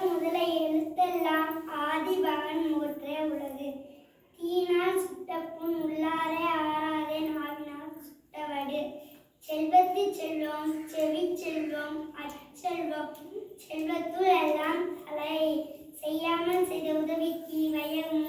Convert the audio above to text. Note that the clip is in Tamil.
முதல் முதல எழுத்தெல்லாம் ஆதிபகன் மூற்றே உலகு தீனால் சுட்டப்பும் உள்ளாரே ஆறாதே நாவினால் சுட்டவடு. செல்வத்து செல்வம் செவி செல்வம் அச்செல்வம் செல்வத்துள் எல்லாம் தலை. செய்யாமல் செய்த உதவிக்கு வயலும்